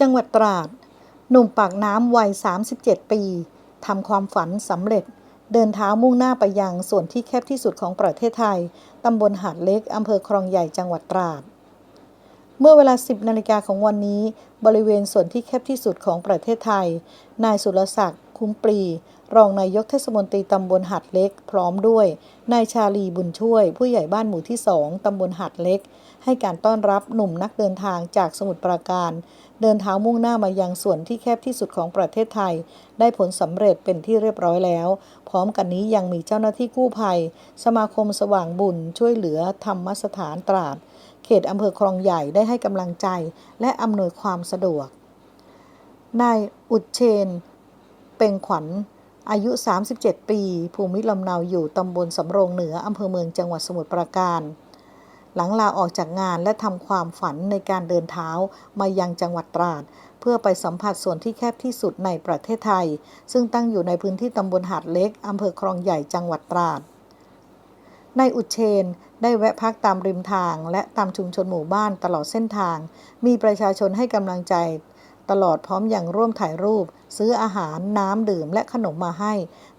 จังหวัดตราด หนุ่มปากน้ำวัย 37 ปีทำความฝันสำเร็จ เดินเท้ามุ่งหน้าไปยังส่วนที่แคบที่สุดของประเทศไทย ตำบลหาดเล็กอำเภอคลองใหญ่จังหวัดตราด เมื่อเวลา 10 นาฬิกาของวันนี้ บริเวณส่วนที่แคบที่สุดของประเทศไทย นายสุรศักดิ์ คุ้มปรี รองนายกเทศมนตรีตำบลหาดเล็ก พร้อมด้วย นายชาลีบุญช่วย ผู้ใหญ่บ้านหมู่ที่2ตำบลหาดเล็ก ให้การต้อนรับหนุ่มนักเดินทางจากสมุทรปราการ เดินเท้ามุ่งหน้ามายังส่วนที่แคบที่สุดของประเทศไทย ได้ผลสำเร็จเป็นที่เรียบร้อยแล้ว พร้อมกันนี้ยังมีเจ้าหน้าที่กู้ภัย สมาคมสว่างบุญช่วยเหลือธรรมสถานตราด เขตอำเภอคลองใหญ่ได้ให้กำลังใจ และอำนวยความสะดวกนายอุดเชน เปงขวัญ อายุ 37 ปี ภูมิลำเนาอยู่ตำบลสำโรงเหนืออำเภอเมืองจังหวัดสมุทรปราการ หลังลาออกจากงานและทำความฝันในการเดินเท้ามายังจังหวัดตราด เพื่อไปสัมผัสส่วนที่แคบที่สุดในประเทศไทย ซึ่งตั้งอยู่ในพื้นที่ตำบลหาดเล็กอำเภอคลองใหญ่จังหวัดตราดนายอุดเชนได้แวะพักตามริมทางและตามชุมชนหมู่บ้านตลอดเส้นทาง มีประชาชนให้กำลังใจ ตลอดพร้อมอย่างร่วมถ่ายรูป ซื้ออาหารน้ำดื่มและขนมมาให้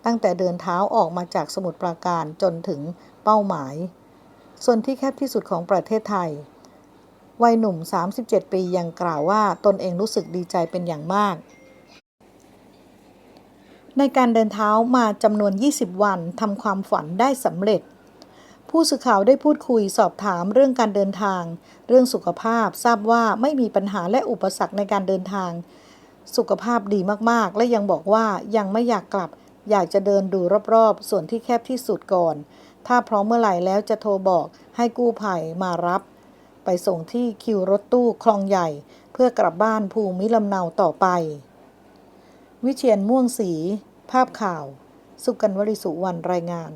ตั้งแต่เดินเท้าออกมาจากสมุทรปราการจนถึงเป้าหมาย ส่วนที่แคบที่สุดของประเทศไทย วัยหนุ่ม 37 ปียังกล่าวว่าตนเองรู้สึกดีใจเป็นอย่างมากในการเดินเท้ามาจำนวน 20 วันทำความฝันได้สำเร็จ ผู้สื่อข่าวได้พูดคุยสอบถามเรื่องการเดินทาง เรื่องสุขภาพทราบว่าไม่มีปัญหาและอุปสรรคในการเดินทาง สุขภาพดีมากๆ และยังบอกว่ายังไม่อยากกลับ อยากจะเดินดูรอบๆ ส่วนที่แคบที่สุดก่อน ถ้าพร้อมเมื่อไหร่แล้วจะโทรบอกให้กู้ภัยมารับ ไปส่งที่คิวรถตู้คลองใหญ่ เพื่อกลับบ้านภูมิลำเนาต่อไป วิเชียนม่วงศรีภาพข่าว สุกันวริสุวรรณรายงาน